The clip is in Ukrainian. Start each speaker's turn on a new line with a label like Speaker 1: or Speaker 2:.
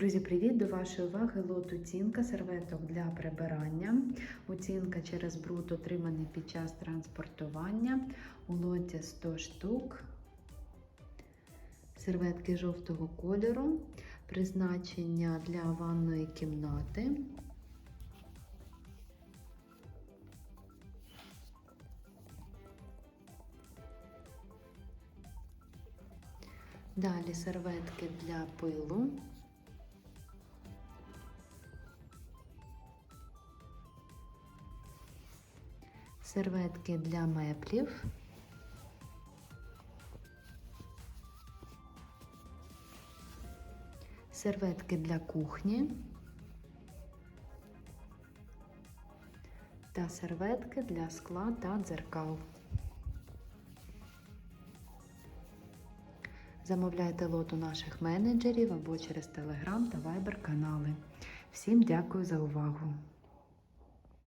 Speaker 1: Друзі, привіт! До вашої уваги лот оцінка серветок для прибирання. Оцінка через бруд отриманий під час транспортування. У лоті 100 штук. Серветки жовтого кольору. Призначення для ванної кімнати. Далі серветки для пилу. Серветки для меблів. Серветки для кухні. Та серветки для скла та дзеркал. Замовляйте лот у наших менеджерів або через Telegram та Viber канали. Всім дякую за увагу!